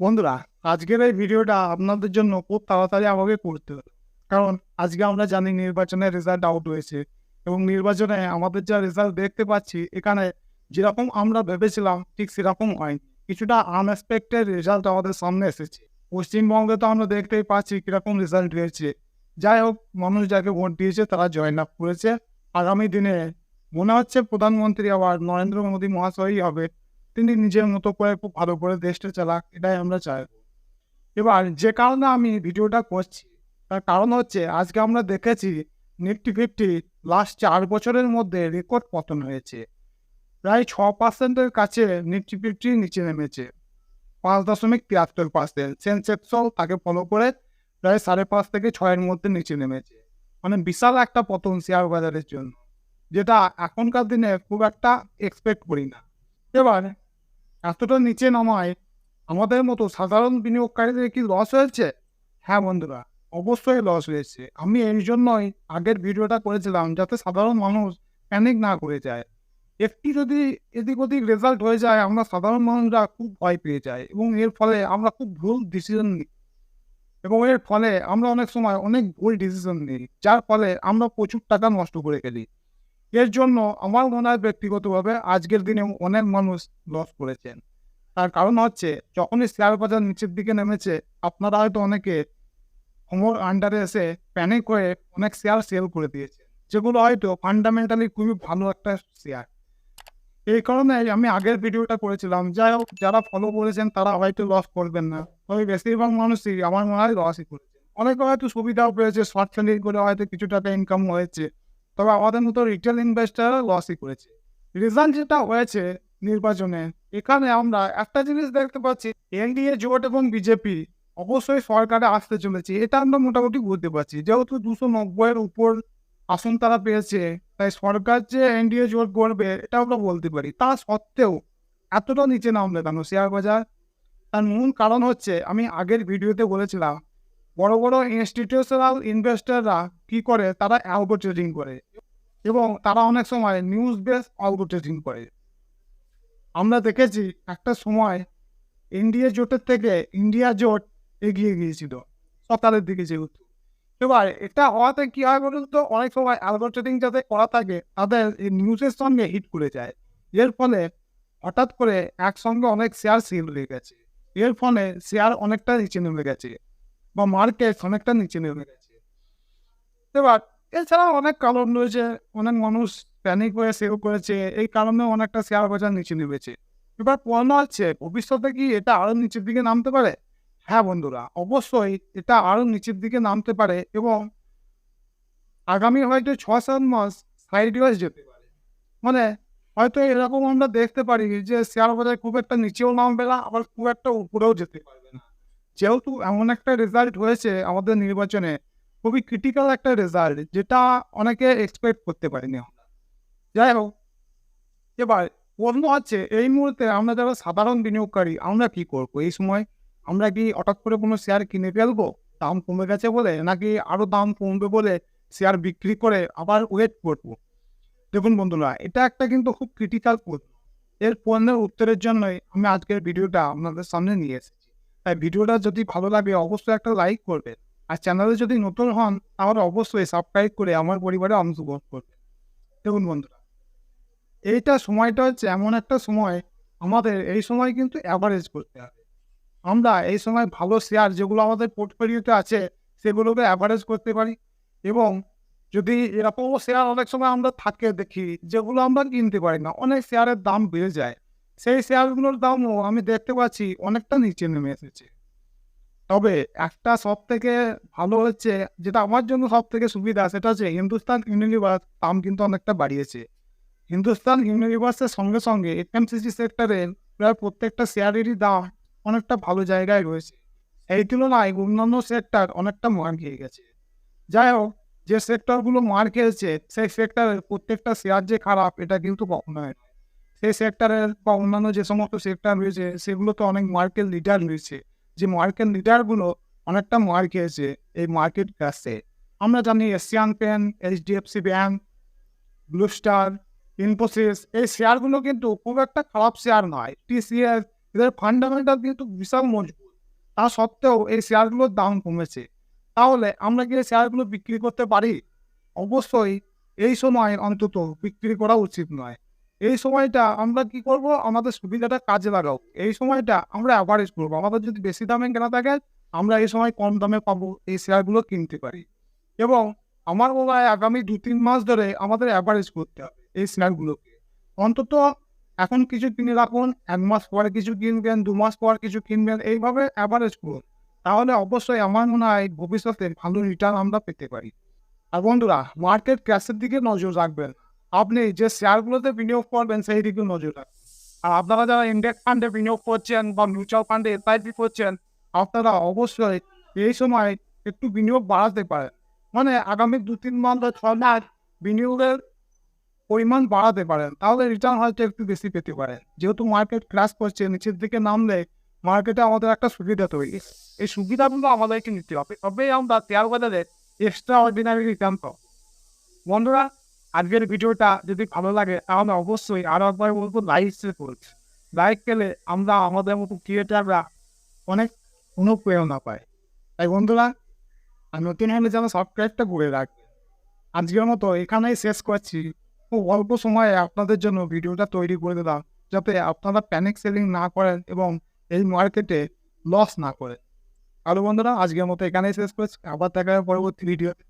বন্ধুরা, আজকের এই ভিডিওটা আপনাদের জন্য খুব তাড়াতাড়ি আমাকে করতে হবে। কারণ আজকে আমরা জানি নির্বাচনের রেজাল্ট আউট হয়েছে এবং নির্বাচনে আমাদের যা রেজাল্ট দেখতে পাচ্ছি, এখানে যেরকম আমরা ভেবেছিলাম, ঠিক সেরকম হয়নি। কিছুটা আনএক্সপেক্টেড রেজাল্ট আমাদের সামনে এসেছে। পশ্চিমবঙ্গে তো আমরা দেখতেই পাচ্ছি কীরকম রেজাল্ট হয়েছে। যাই হোক, মানুষ যাকে ভোট দিয়েছে তারা জয়েন আপ করেছে। আগামী দিনে মনে হচ্ছে প্রধানমন্ত্রী আবার নরেন্দ্র মোদী মহাশয়ই হবে। তিনি নিজের মতো করে খুব ভালো করে দেশটা চালাক, এটাই আমরা চাই। এবার যে কারণে আমি ভিডিওটা করছি, তার কারণ হচ্ছে আজকে আমরা দেখেছি নিফটি ফিফটি লাস্ট চার বছরের মধ্যে রেকর্ড পতন হয়েছে। প্রায় ছ পার্সেন্টের কাছে নিফটি ফিফটি নিচে নেমেছে। পাঁচ দশমিক তিয়াত্তর পার্সেন্ট সেন্সেক্সল তাকে ফলো করে প্রায় সাড়ে পাঁচ থেকে ছয়ের মধ্যে নিচে নেমেছে। মানে বিশাল একটা পতন শেয়ার বাজারের জন্য, যেটা এখনকার দিনে খুব একটা এক্সপেক্ট করি না। এবার এতটা নিচে নামায়, আমাদের মতো সাধারণ বিনিয়োগকারীদের কি লস হয়েছে? হ্যাঁ বন্ধুরা, অবশ্যই লস হয়েছে। আমি এই জন্যই আগের ভিডিওটা করেছিলাম যাতে সাধারণ মানুষ প্যানিক না করে যায়। একটি যদি এদিক ওদিক রেজাল্ট হয়ে যায়, আমরা সাধারণ মানুষরা খুব ভয় পেয়ে যাই এবং এর ফলে আমরা খুব ভুল ডিসিশন নিই। এবং এর ফলে আমরা অনেক সময় অনেক ভুল ডিসিশন নিই, যার ফলে আমরা প্রচুর টাকা নষ্ট করে ফেলি। এর জন্য আমার মনে হয় ব্যক্তিগতভাবে আজকের দিনে অনেক মানুষ লস করেছেন। তার কারণ হচ্ছে, যখনই শেয়ার বাজার নিচের দিকে নেমেছে, আপনারা হয়তো অনেকে হোমোর আন্ডারে এসে প্যানিক হয়ে অনেক শেয়ার সেল করে দিয়েছে যেগুলো হয়তো ফান্ডামেন্টালি খুবই ভালো একটা শেয়ার এই কারণে আমি আগের ভিডিওটা করেছিলাম, যাই হোক, যারা ফলো করেছেন তারা হয়তো লস করবেন না, তবে বেশিরভাগ মানুষই আমার মনে হয় লসই করেছে। অনেকে হয়তো সুবিধাও পেয়েছে শর্ট সেলিং করে হয়তো কিছু টাকা ইনকাম হয়েছে। তবে আমাদের মতো রিটেল ইনভেস্টার লসই করেছে। রেজাল্ট যেটা হয়েছে নির্বাচনে, এখানে আমরা একটা জিনিস দেখতে পাচ্ছি, এনডিএ জোট এবং বিজেপি অবশ্যই সরকারে আসতে চলেছে। এটা আমরা মোটামুটি বুঝতে পারছি। যেহেতু দুশো নব্বইয়ের উপর আসন তারা পেয়েছে, তাই সরকার যে এনডিএ জোট করবে, এটা আমরা বলতে পারি। তা সত্ত্বেও এতটা নিচে নামবে কেন? শেয়ার বাজার? তার মূল কারণ হচ্ছে, আমি আগের ভিডিওতে বলেছিলাম বড় বড় ইনস্টিটিউশনাল ইনভেস্টররা কি করে? তারা অ্যালগো ট্রেডিং করে। এবং তারা অনেক সময় নিউজ বেস অ্যালগো ট্রেডিং করে। আমরা দেখেছি একটা সময় ইন্ডিয়া জোটের থেকে ইন্ডিয়া জোট এগিয়ে গিয়েছিল। সকালের দিকে যেহেতু। এবার এটা হওয়াতে কি হয় বলুন তো? অনেক সময় অ্যালগো ট্রেডিং যাতে করা থাকে, তাদের নিউজের সঙ্গে হিট করে যায়। এর ফলে হঠাৎ করে একসঙ্গে অনেক শেয়ার সেল হয়ে গেছে। এর ফলে শেয়ার অনেকটা নিচে নেমে গেছে। বা মার্কেট অনেকটা নিচে নেমে গেছে। এবার এছাড়া অনেক কারণ রয়েছে। অনেক মানুষ প্যানিক হয়ে সেল করেছে। এই কারণে অনেকটা শেয়ার বাজার নিচে নেমেছে। এবার প্রশ্ন হচ্ছে ভবিষ্যতে কি এটা আরও নিচের দিকে নামতে পারে? হ্যাঁ বন্ধুরা, অবশ্যই এটা আরও নিচের দিকে নামতে পারে এবং আগামী হয়তো ছ সাত মাস সাইড ওয়াইজ যেতে পারে। মানে হয়তো এরকম আমরা দেখতে পারি যে শেয়ার বাজার খুব একটা নিচেও নামবে না, আবার খুব একটা উপরেও যেতে পারবে না। যেহেতু এমন একটা রেজাল্ট হয়েছে আমাদের নির্বাচনে, খুবই ক্রিটিক্যাল একটা রেজাল্ট যেটা অনেকে এক্সপেক্ট করতে পারিনি যাই হোক, এবার প্রশ্ন হচ্ছে এই মুহূর্তে আমরা যারা সাধারণ বিনিয়োগকারী, আমরা কি করব? এই সময় আমরা কি হঠাৎ করে কোনো শেয়ার কিনে ফেলব? দাম কমে গেছে বলে, নাকি আরও দাম কমবে বলে শেয়ার বিক্রি করে আবার ওয়েট করব? দেখুন বন্ধুরা, এটা একটা কিন্তু খুব ক্রিটিক্যাল প্রশ্ন। এর প্রশ্নের উত্তরের জন্যই আমি আজকের ভিডিওটা আপনাদের সামনে নিয়ে এসেছি। তাই ভিডিওটা যদি ভালো লাগে, অবশ্যই একটা লাইক করবেন আর চ্যানেলে যদি নতুন হন, তাহলে অবশ্যই সাবস্ক্রাইব করে আমার পরিবারে অংশগ্রহণ করবেন দেখুন বন্ধুরা, এইটা সময়টা হচ্ছে এমন একটা সময়, আমাদের এই সময় কিন্তু অ্যাভারেজ করতে হবে। আমরা এই সময় ভালো শেয়ার যেগুলো আমাদের পোর্টফোলিওতে আছে, সেগুলোকে অ্যাভারেজ করতে পারি। এবং যদি এরকমও শেয়ার অনেক সময় আমরা থাকে দেখি, যেগুলো আমরা কিনতে পারি না, অনেক শেয়ারের দাম বেড়ে যায়। সেই শেয়ারগুলোর দামও আমি দেখতে পাচ্ছি অনেকটা নিচে নেমে এসেছে। তবে একটা সব থেকে ভালো হচ্ছে, যেটা আমার জন্য সব থেকে সুবিধা, সেটা হচ্ছে হিন্দুস্তান ইউনিভার্স দাম কিন্তু অনেকটা বাড়িয়েছে। হিন্দুস্তান ইউনিভার্সের সঙ্গে সঙ্গে এফএমসিসি সেক্টরের প্রায় প্রত্যেকটা শেয়ারেরই দাম অনেকটা ভালো জায়গায় রয়েছে। এই তুলনায় অন্যান্য সেক্টর অনেকটা মার খেয়ে গেছে। যাই হোক, যে সেক্টরগুলো মার খেয়েছে, সেই সেক্টরের প্রত্যেকটা শেয়ার যে খারাপ, এটা কিন্তু কখনো হয় না সেই সেক্টরের বা অন্যান্য যে সমস্ত সেক্টর রয়েছে সেগুলোতে অনেক মার্কেট লিডার রয়েছে। যে মার্কেট লিডারগুলো অনেকটা মার খেয়েছে এই মার্কেট ক্রাশে আমরা জানি Asian Paints HDFC Bank Blue Star Infosys এই শেয়ারগুলো কিন্তু খুব একটা খারাপ শেয়ার নয়। টিসিএস এদের ফান্ডামেন্টাল কিন্তু বিশাল মজবুত। তা সত্ত্বেও এই শেয়ারগুলোর দাম কমেছে। তাহলে আমরা কি এই শেয়ারগুলো বিক্রি করতে পারি? অবশ্যই এই সময় অন্তত বিক্রি করা উচিত নয়। এই সময়টা আমরা কি করব? আমাদের সুবিধাটা কাজে লাগাও। এই সময়টা আমরা অ্যাভারেজ করব। আমাদের যদি বেশি দামে কেনা থাকে, আমরা এই সময় কম দামে পাবো এই শেয়ারগুলো কিনতে পারি। এবং আমার মনে হয় আগামী দু তিন মাস ধরে আমাদের অ্যাভারেজ করতে হবে এই শেয়ারগুলোকে অন্তত এখন কিছু কিনে রাখুন, এক মাস পরে কিছু কিনবেন, দু মাস পর কিছু কিনবেন, এইভাবে অ্যাভারেজ করুন। তাহলে অবশ্যই আমার মনে হয় ভবিষ্যতে ভালো রিটার্ন আমরা পেতে পারি। আর বন্ধুরা মার্কেট ক্র্যাশের দিকে নজর রাখবেন আপনি যে শেয়ারগুলোতে বিনিয়োগ করবেন সেই দিকে নজর রাখবেন আর আপনারা যারা ইন্ডেক্স ফান্ডে বিনিয়োগ করছেন বা মিউচুয়াল ফান্ডে এসআইপি করছেন, আপনারা অবশ্যই এই সময় একটু বিনিয়োগ বাড়াতে পারেন। মানে আগামী দু তিন মাস বা ছয় মাস বিনিয়োগের পরিমাণ বাড়াতে পারেন। তাহলে রিটার্ন হয়তো একটু বেশি পেতে পারেন। যেহেতু মার্কেট ক্র্যাশ করছে, নিচের দিকে নামলে মার্কেটে আমাদের একটা সুবিধা তৈরি। এই সুবিধাগুলো আমাদেরকে নিতে হবে। তবেই আমরা শেয়ার বাজারে এক্সট্রা অর্ডিনারি রিটার্ন পাবো। বন্ধুরা আজকের ভিডিওটা যদি ভালো লাগে, তাহলে অবশ্যই আরও একবার বলব লাইক করছি লাইক পেলে আমরা আমাদের মতো ক্রিয়েটাররা অনেক অনুপ্রেরণা পাই। তাই বন্ধুরা, আর নতুন হলে যেন সাবস্ক্রাইবটা করে রাখবে, আজকের মতো এখানেই শেষ করছি। খুব অল্প সময়ে আপনাদের জন্য ভিডিওটা তৈরি করে দিলাম, যাতে আপনারা প্যানিক সেলিং না করেন এবং এই মার্কেটে লস না করেন। আরও বন্ধুরা, আজকের মতো এখানেই শেষ করছি। আবার দেখা পরবর্তী ভিডিওতে